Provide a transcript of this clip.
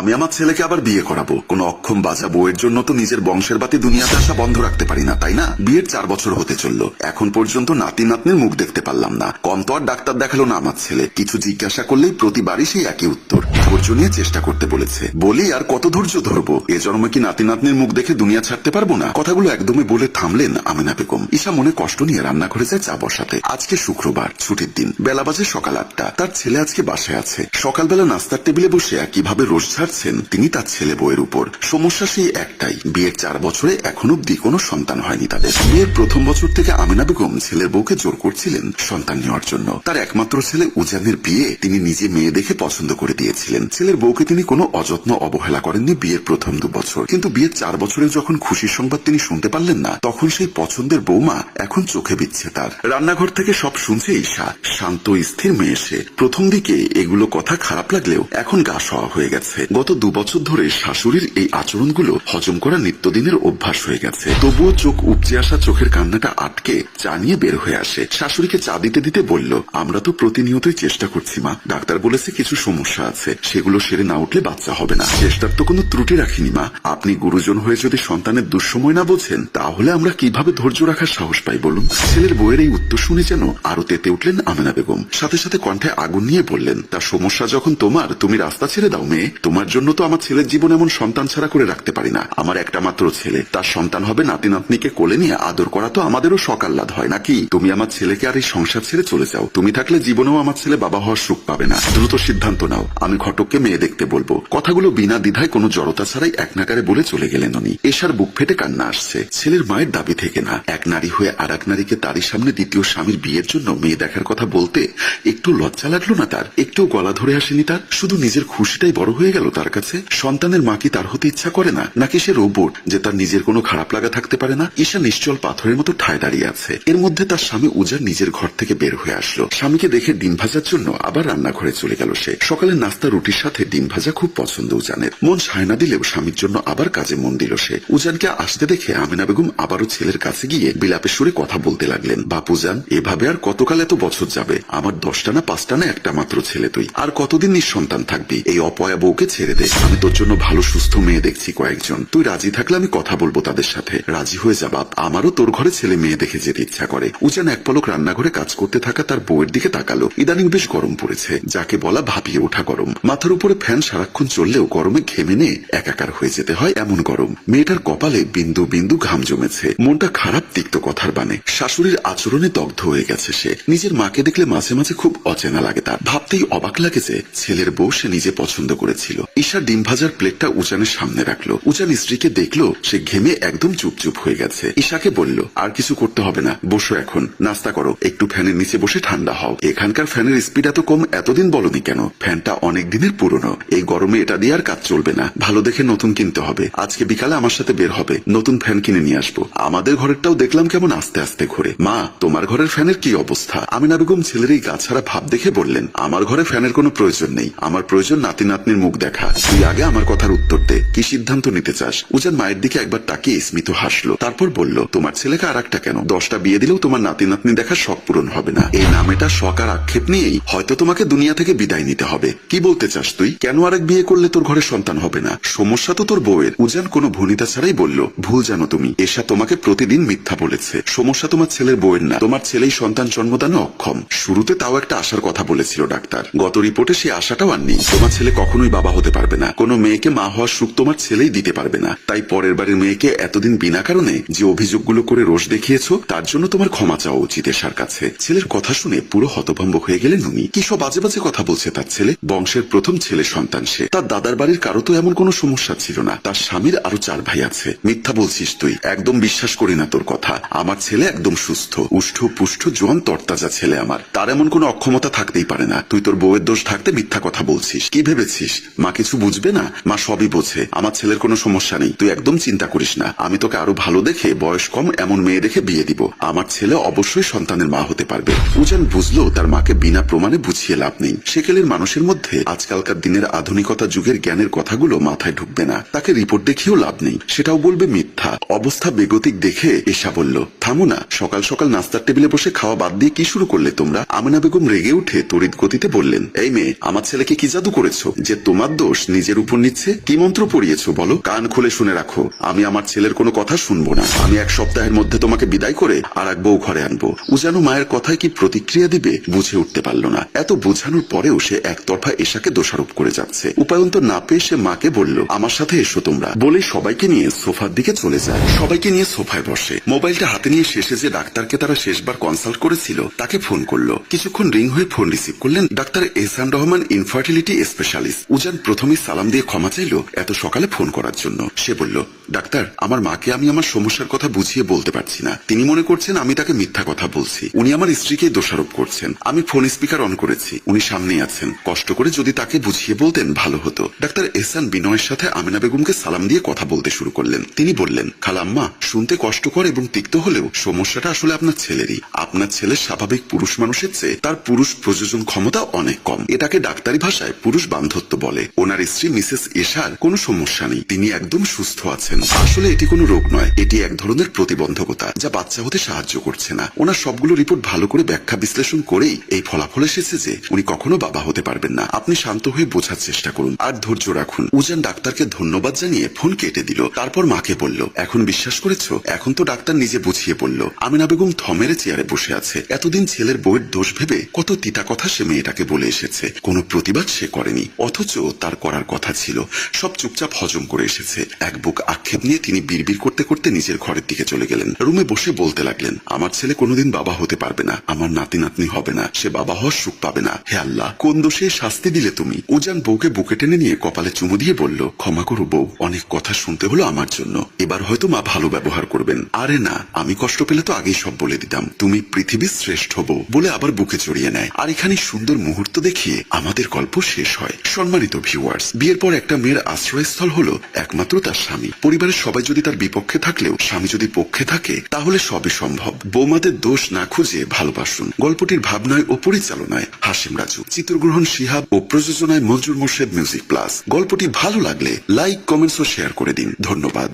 আমি আমার ছেলেকে আবার বিয়ে করাবো। কোনো অক্ষম বাজা বউয়ের জন্য তো নিজের বংশের বাতি দুনিয়াতে আসা বন্ধ রাখতে পারি না, তাই না? বিয়ের চার বছর হতে চলল। এখন পর্যন্ত নাতি নাতনির মুখ দেখতে পারলাম না। কম তো আর ডাক্তার দেখাল না আমার ছেলে। কিছু জিজ্ঞাসা করলেই প্রতিবারই সেই একই উত্তর। ধৈর্য নিয়ে চেষ্টা করতে বলেছে। বলি আর কত ধৈর্য ধরবো? এ জন্মে কি নাতি নাতনির মুখ দেখে দুনিয়া ছাড়তে পারব না? কথাগুলো একদমই বলে থামলেন আমিনা বেগম। ঈশা মনে কষ্ট নিয়ে রান্না করে যায় চা বসাতে। আজকে শুক্রবার, ছুটির দিন। বেলা বাজে সকাল আটটা। তার ছেলে আজকে বাসায় আছে। সকালবেলা নাস্তার টেবিলে বসে কীভাবে রোজ ছাড়ছেন তিনি তার ছেলে বউয়ের উপর। সমস্যা সেই একটাই। বিয়ের চার বছরে এখন অব্দি কোনো সন্তান হয়নি তাদের। বিয়ের প্রথম বছর থেকে আমিনা বেগম ছেলের বউকে জোর করছিলেন সন্তান নেওয়ার জন্য। তার একমাত্র ছেলে উজানের বিয়ে তিনি নিজে মেয়ে দেখে পছন্দ করে দিয়েছিলেন। ছেলের বউকে তিনি কোনো অযত্ন অবহেলা করেননি বিয়ের প্রথম দু বছর। কিন্তু বিয়ের চার বছরে যখন খুশির সংবাদ তিনি শুনতে পারলেন না, তখন সেই পছন্দের বৌমা এখন চোখে বিচ্ছে তার। রান্নাঘর থেকে সব শুনছে ঈশা। শান্ত, স্থির মেয়ে সে। প্রথম দিকে এগুলো কথা খারাপ লাগলেও এখন গা সওয়া হয়ে গেছে। গত দু বছর ধরে শাশুড়ির এই আচরণগুলো হজম করা নিত্যদিনের অভ্যাস হয়ে গেছে। তবুও চোখ উপচে আসা চোখের কান্নাটা আটকে চা নিয়ে বের হয়ে আসে। শাশুড়িকে চা দিতে দিতে বলল, আমরা তো প্রতিনিয়তই চেষ্টা করছি, মা। ডাক্তার বলেছে কিছু সমস্যা আছে। সেগুলো সেরে না উঠলে বাচ্চা হবে না। চেষ্টার তো কোনো ত্রুটি রাখিনি, মা। আপনি গুরুজন হয়ে যদি সন্তানের দুঃসময় না বোঝেন, তাহলে আমরা কীভাবে ধৈর্য রাখার সাহস পাই, বলুন? ছেলের বইয়ের এই উত্তর শুনে যেন আরও তেতে উঠলেন আমেনা বেগম। সাথে সাথে কণ্ঠে আগুন নিয়ে বললেন তার সমস্যা যখন তোমার, তুমি রাস্তা ছেড়ে দাও, মেয়ে। তোমার জন্য তো আমার ছেলের জীবন এমন সন্তান ছাড়া করে রাখতে পারি না। আমার একটা মাত্র ছেলে। তার সন্তান হবে নাতি নাতনিকে কোলে নিয়ে আদর করা তো আমাদেরও সকাল্লাদ হয়, নাকি? তুমি আমার ছেলেকে আর এই সংসার ছেড়ে চলে যাও। তুমি থাকলে জীবনেও আমার ছেলে বাবা হওয়ার সুখ পাবে না। দ্রুত সিদ্ধান্ত নাও। আমি ঘটককে মেয়ে দেখতে বলব। কথাগুলো বিনা দ্বিধায় কোনো জড়তা ছাড়াই এক নাকারে বলে চলে গেলেন উনি। এশার বুক ফেটে কান্না আসছে। ছেলের মায়ের দাবি থেকে না। এক নারী হয়ে আর এক নারীকে তারই সামনে দ্বিতীয় স্বামীর বিয়ের জন্য মেয়ে দেখার কথা বলতে একটু লজ্জা লাগল না তার? একটু গলা ধরে আসেনি তার? শুধু নিজের খুশিটাই বড় হয়ে গেল তার কাছে? সন্তানের মা কি তার হতে ইচ্ছা করে না? নাকি সে রোবট যে তার নিজের কোনো খারাপ লাগা থাকতে পারে না? ঈশা নিশ্চল পাথরের মতো ঠায় দাঁড়িয়ে আছে। এর মধ্যে তার স্বামী উজার নিজের ঘর থেকে বের হয়ে আসলো। স্বামীকে দেখে ডিম ভাজার জন্য আবার রান্নাঘরে চলে গেল সে। সকালে নাস্তা রুটির সাথে ডিম ভাজা খুব পছন্দ উজানের মন সায় না দিলেও স্বামীর জন্য আবার কাজে মন দিল সে। উজানকে আসতে দেখে আমিনা বেগম আবারও ছেলের কাছে গিয়ে বিলাপের সুরে কথা বলতে লাগলেন। বাপুজান এভাবে আর কতকাল এত বছর যাবে? আমার দশটা না পাঁচটা না একটা মাত্র ছেলে তুই। আর কতদিন নিঃসন্তান থাকবি? এই অপয়া বউকে ছেড়ে দে। আমি তোর জন্য ভালো, সুস্থ মেয়ে দেখছি কয়েকজন। তুই রাজি থাকলে আমি কথা বলব তাদের সাথে। রাজি হয়ে যা বাপ। আমারও তোর ঘরে ছেলে মেয়ে দেখে যেতে ইচ্ছা করে। উজান এক পলক রান্নাঘরে কাজ করতে থাকা তার বউয়ের দিকে তাকালো। ইদানিং বেশ গরম পড়েছে। যাকে বলা ভাপিয়ে ওঠা গরম। মাথার উপরে ফ্যান সারাক্ষণ চললেও গরমে ঘেমে নিয়ে একাকার হয়ে যেতে হয় এমন গরম। মেয়েটার কপালে বিন্দু বিন্দু ঘাম জমেছে। মনটা খারাপ তিক্ত কথার বানে শাশুড়ির আচরণে দগ্ধ হয়ে গেছে সে। নিজের মাকে দেখলে মাঝে মাঝে খুব অচেনা লাগে তার। ভাবতেই অবাক লাগে যে ছেলের বউ সে নিজে পছন্দ করেছিল। ঈশা ডিম ভাজার প্লেটটা উজানের সামনে রাখল। উজান স্ত্রীকে দেখল, সে ঘেমে একদম চুপচুপ হয়ে গেছে। ঈশাকে বলল, আর কিছু করতে হবে না, বসো এখন, নাস্তা করো। একটু ফ্যানের নিচে বসে ঠান্ডা হও। এখানকার ফ্যানের স্পিড এত কম, এতদিন বলনি কেন? ফ্যানটা অনেক দিনের পুরনো। এই গরমে এটা দিয়ে আর কাজ চলবে না। ভালো দেখে নতুন কিনতে হবে। আজকে বিকালে আমার সাথে বের হবে। নতুন ফ্যান কিনে নিয়ে আসব। আমাদের ঘরেরটাও দেখলাম কেমন আস্তে আস্তে ঘুরে। মা, তোমার ঘরের ফ্যানের কি অবস্থা? আমিনা বেগম ছেলের এই গাছাড়া ভাব দেখে বললেন, আমার ঘরে ফ্যানের কোনো প্রয়োজন নেই। আমার প্রয়োজন নাতি নাতনির মুখ দেখা। তুই আগে আমার কথার উত্তর দে। কি সিদ্ধান্ত নিতে চাস? উজান মায়ের দিকে একবার তাকিয়ে স্মিত হাসলো। তারপর বলল, তোমার ছেলেকে আর একটা কেন? দশটা বিয়ে দিলেও তোমার নাতি নাতনি দেখার শখ পূরণ হবে না। এই নামেটা শখ আর আক্ষেপ নিয়েই হয়তো তোমাকে দুনিয়া থেকে বিদায় নিতে হবে। কি বলতে চাস তুই? কেন আরেক বিয়ে করলে তোর ঘরে সন্তান হবে না? সমস্যা তো তোর বউয়ের। উজান কোনো ভনিতা ছাড়াই বলল, ভুল জানো তুমি। এসা তোমাকে প্রতিদিন মিথ্যা বলেছে। সমস্যা তোমার ছেলের বউয়ের না। তোমার ছেলেই সন্তান জন্মদানে অক্ষম। শুরুতে তাও একটা আশার কথা বলেছিল ডাক্তার। গত রিপোর্টে সেই আশাটাও আর নেই তোমার ছেলে কখনোই বাবা হতে পারবে না। কোনো মেয়েকে মা হওয়ার সুখ তোমার ছেলেই দিতে পারবে না। তাই পরের বাড়ির মেয়েকে এতদিন বিনা কারণে যে অভিযোগগুলো করে রোষ দেখিয়েছো, তার জন্য তোমার ক্ষমা চাওয়া উচিত এসার কাছে। ছেলের কথা শুনে পুরো হতভম্ব হয়ে গেলেন উনি। কি সব বাজে বাজে কথা বলছে তার ছেলে? বংশের প্রথম ছেলে সন্তান সে। তার দাদার বাড়ির কারও তো এমন কোনো সমস্যা ছিল না। তার স্বামীর আরও চার ভাই আছে। মিথ্যা বলছিস তুই। একদম বিশ্বাস করি না তোর কথা। আমার ছেলে একদম সুস্থ। উষ্ঠ পুষ্ঠ জোয়ান, তরতাজা ছেলে আমার। তার এমন কোনো অক্ষমতা থাকতেই পারে না। তুই তোর বউয়ের দোষ থাকতে মিথ্যা কথা বলছিস। কি ভেবেছিস? মা কিছু বুঝবে না? মা সবই বোঝে। আমার ছেলের কোনো সমস্যা নেই। তুই একদম চিন্তা করিস না। আমি তোকে আরও ভালো দেখে, বয়স কম, এমন মেয়ে দেখে বিয়ে দিব। আমার ছেলে অবশ্যই সন্তানের মা হতে পারবে। উজান বুঝলো তার মাকে বিনা প্রমাণে বুঝিয়ে লাভ নেই। সেকেলের মানুষের মধ্যে আজকালকার দিনের আধুনিকতা যুগের জ্ঞানের কথাগুলো মাথায় ঢুকবে না। তাকে রিপোর্ট দেখিয়েও লাভ নেই। সেটাও বলবে মিথ্যা। অবস্থা বেগতিক দেখে এসা বলল, থামো না। সকাল সকাল নাস্তার টেবিলে বসে খাওয়া বাদ দিয়ে কি শুরু করলে তোমরা? আমিনা বেগম রেগে উঠে তড়িৎ গতিতে বললেন, এই মেয়ে, আমার ছেলেকে কি জাদু করেছ? যে তোমার দোষ নিজের উপর নিচ্ছে? কি মন্ত্র পড়িয়েছো বলো? কান খুলে শুনে রাখো। আমি আমার ছেলের কোনো কথা শুনব না। আমি এক সপ্তাহের মধ্যে তোমাকে বিদায় করে আর এক বউ ঘরে আনব। ও যেন মায়ের কথায় কি প্রতিক্রিয়া দিবে বুঝে উঠতে পারল না। এত বোঝানোর পরেও সে একতরফা এশাকে দোষারোপ করে যাচ্ছে। উপায়ন্ত না পেয়ে সে মাকে বলল, আমার সাথে এসো তোমরা। বলে সবাইকে নিয়ে সোফার দিকে চলে যায়। সবাইকে নিয়ে সোফায় বসে। মোবাইলটা হাতে নিয়ে শেষে যে ডাক্তারকে তারা শেষবার কনসাল্ট করেছিল, তাকে ফোন করল। কিছুক্ষণ রিং হয়ে ফোন রিসিভ করলেন doctor Ehsan Rahman infertility specialist উজান প্রথমে সালাম দিয়ে ক্ষমা চাইল এত সকালে ফোন করার জন্য। সে বলল, ডাক্তার, আমার মাকে আমি আমার সমস্যার কথা বুঝিয়ে বলতে পারছি না। তিনি মনে করছেন আমি তাকে মিথ্যা কথা বলছি। উনি আমার স্ত্রীকে দোষারোপ করছেন। আমি ফোন স্পিকার অন করেছি। উনি সামনেই আছেন। কষ্ট করে যদি তাকে বুঝিয়ে বলতেন ভালো হতো। ডাক্তার এহসান বিনয়ের সাথে আমিনা বেগমকে সালাম দিয়ে কথা বলতে শুরু করলেন। তিনি বললেন, খালাম্মা, শুনতে কষ্টকর এবং তিক্ত হলেও সমস্যাটা আসলে আপনার ছেলেরই। আপনার ছেলের স্বাভাবিক পুরুষ মানুষের চেয়ে তার পুরুষ প্রযোজন ক্ষমতা অনেক কম। এটাকে ডাক্তারি ভাষায় পুরুষ বান্ধত্ব বলে। ওনার স্ত্রী মিসেস এশার কোনো সমস্যা নেই। তিনি একদম সুস্থ আছেন। আসলে এটি কোনো রোগ নয়। এটি এক ধরনের প্রতিবন্ধকতা যা বাচ্চা হতে সাহায্য করছে না। ওনার সবগুলো রিপোর্ট ভালো করে ব্যাখ্যা বিশ্লেষণ করেই এই ফলাফল এসেছে যে উনি কখনো বাবা হতে পারবেন না। আপনি শান্ত হয়ে বোঝার চেষ্টা করুন। আর ধৈর্য রাখুন। উজান ডাক্তারকে ধন্যবাদ জানিয়ে ফোন কেটে দিল। তারপর মাকে বলল, এখন বিশ্বাস করেছ? এখন তো ডাক্তার নিজে বুঝিয়ে বলল, আমিনা বেগম থমেরে চেয়ারে বসে আছে। এতদিন ছেলের বইয়ের দোষ ভেবে কত তিতা কথা সে মেয়েটাকে বলে এসেছে। কোনো প্রতিবাদ সে করেনি। অথচ তার করার কথা ছিল। সব চুপচাপ হজম করে এসেছে। এক বুক আক্ষেপ নিয়ে তিনি বিড়বিড় করতে করতে নিজের ঘরের দিকে চলে গেলেন। রুমে বসে বলতে লাগলেন, আমার ছেলে কোনোদিন বাবা হতে পারবে না। আমার নাতি নাতনি হবে না। সে বাবা হওয়ার সুখ পাবে না। হে আল্লাহ, কোন দোষে শাস্তি দিলে তুমি। উজান বউকে বুকে টেনে নিয়ে কপালে চুমু দিয়ে বলল, ক্ষমা করো বউ, অনেক কথা শুনতে হলো আমার জন্য। এবার হয়তো মা ভালো ব্যবহার করবেন। আরে না, আমি কষ্ট পেলে তো আগেই সব বলে দিতাম। তুমি পৃথিবীর শ্রেষ্ঠ বউ বলে আবার বুকে জড়িয়ে নেয়। আর এখানে সুন্দর মুহূর্ত দেখিয়ে আমাদের গল্প শেষ হয়। সম্মানিত ভিউয়ার্স বিয়ের পর একটা মেয়ের আশ্রয়স্থল হলো একমাত্র তার স্বামী। পরিবারের সবাই যদি তার বিপক্ষে থাকলেও, স্বামী যদি পক্ষে থাকে, তাহলে সবই সম্ভব। বৌমাদের দোষ না খুঁজে ভালোবাসুন। গল্পটির ভাবনায় ও পরিচালনায় হাসিম রাজু। চিত্রগ্রহণ শিহাব ও প্রযোজনায় মঞ্জুর মোর্শেদ মিউজিক প্লাস গল্পটি ভালো লাগলে লাইক কমেন্টস ও শেয়ার করে দিন। ধন্যবাদ।